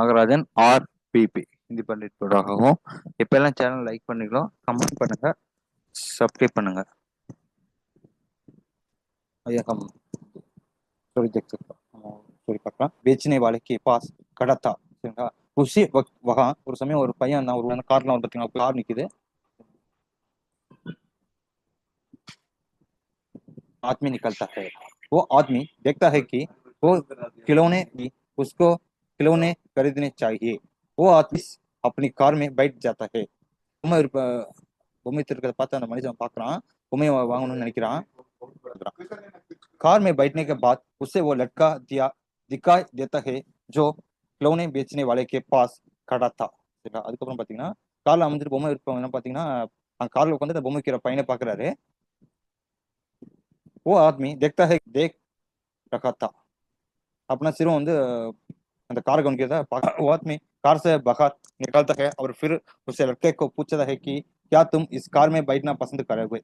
நாகராஜன் ஆர் பிபி ஹிந்தி பண்டிட் போடாகவும் இப்பெல்லாம் சேனல் லைக் பண்ணிக்கலாம் கமெண்ட் பண்ணுங்க சப்ஸ்கிரைப் பண்ணுங்க ஐயா கம் सॉरी देख सकता सॉरी पकड़ा बेचने वाले के पास खड़ा था சரிங்களா உசி வகா ஒரு சமயம் ஒரு பையன் நான் ஒரு கார்லாம் ஒரு பார்த்தீங்கன்னா கார் நிற்குது आदमी निकलता है वो आदमी देखता है कि वो खिलौने उसको खिलौने खरीदने चाहिए वो आदमी अपनी कार में बैठ जाता है பொம்மை இருப்ப பொம்மை இருக்கிறத பார்த்து அந்த மனுஷன் பார்க்கறான் பொம்மையை வா- வாங்கணும்னு நினைக்கிறான் कार में बैठने के बाद उसे वो लड़का दिया दिखाई देता है जो खिलौने बेचने वाले के पास खड़ा था சரிங்களா அதுக்கப்புறம் பாத்தீங்கன்னா கார்ல அமைஞ்சிட்டு பொம்மை இருப்பவங்க என்ன பாத்தீங்கன்னா அந்த கார்ல உட்காந்து அந்த பொம்மை வைக்கிற பையனை பாக்குறாரு वो आदमी देखता है देख रखा था अपना सिरों வந்து அந்த கார் கவனிக்கிறத பார்க்க वो आदमी कार से बाहर निकलता है और फिर उसे लड़के को पूछता है कि क्या तुम इस कार में बैठना पसंद करोगे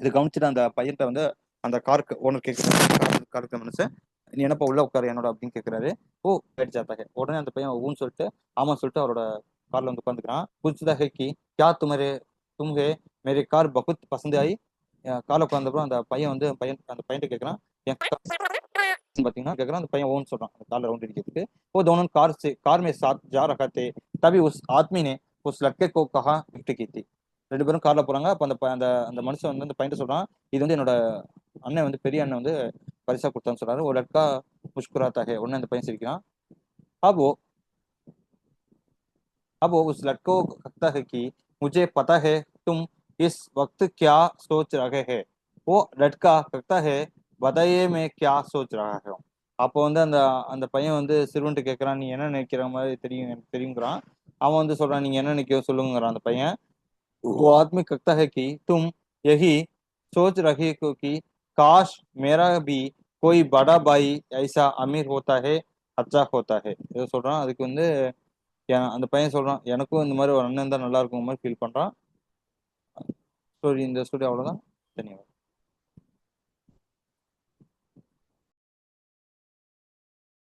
இது கவனிச்சுட்டு அந்த பையன்கிட்ட வந்து அந்த காருக்கு ஓனர் கேட்குறாரு காருக்கு மனுஷன் நீ என்னப்பா உள்ள உட்காரு என்னோட அப்படின்னு கேட்குறாரு ஓ बैठ जाता है உடனே அந்த பையன் ஊன்னு சொல்லிட்டு ஆமா சொல்லிட்டு அவரோட கார்ல வந்து உட்காந்துக்கிறான் पूछता है कि क्या तुम्हारे तुम्हें मेरी कार बहुत पसंद आई கார்ல உட்காந்தப்பறம் அந்த பையன் வந்து பையன் அந்த பையன்கிட்ட கேட்குறான் என் car பாத்தீங்கன்னா கேட்குறான் அந்த பையன் ஓன்னு சொல்றான் அந்த கார்ல ரவுண்ட் அடிக்கிறதுக்கு वो दोनों कार से कार में साथ जा रहा थे तभी उस आदमी ने उस लड़के को कहा गिफ्ट की थी ரெண்டு பேரும் கார்ல போறாங்க அப்ப அந்த ப- அந்த அந்த மனுஷன் வந்து அந்த பையன் சொல்றான் இது வந்து என்னோட அண்ணன் வந்து பெரிய அண்ணன் வந்து பரிசா கொடுத்தான்னு சொல்றாரு ஒரு லட்கா முஷ்குராத்தா है உடனே அந்த பையன் சிரிக்கிறான் अब वो अब वो उस लड़को को कहता है कि मुझे पता है तुम इस वक्त क्या सोच रहे हैं वो लड़का कहता है बताइए मैं क्या सोच रहा हूँ அப்போ வந்து அந்த அந்த பையன் வந்து சிறுவன்ட்டு கேட்கறான் நீ என்ன நினைக்கிற மாதிரி தெரியும் எனக்கு தெரியுங்கிறான் அவன் வந்து சொல்றான் நீங்க என்ன நினைக்கிற சொல்லுங்கிறான் அந்த பையன் वो आदमी कहता है कि तुम यही सोच रहे हो कि काश मेरा भी कोई बड़ा भाई ऐसा अमीर होता है अच्छा होता है ஏதோ சொல்றான் அதுக்கு வந்து என் அந்த பையன் சொல்றான் எனக்கும் இந்த மாதிரி ஒரு அண்ணன் தான் நல்லா இருக்கும் மாதிரி ஃபீல் பண்றான் ஸ்டோரி இந்த ஸ்டோரி அவ்வளவுதான் தன்யவாத்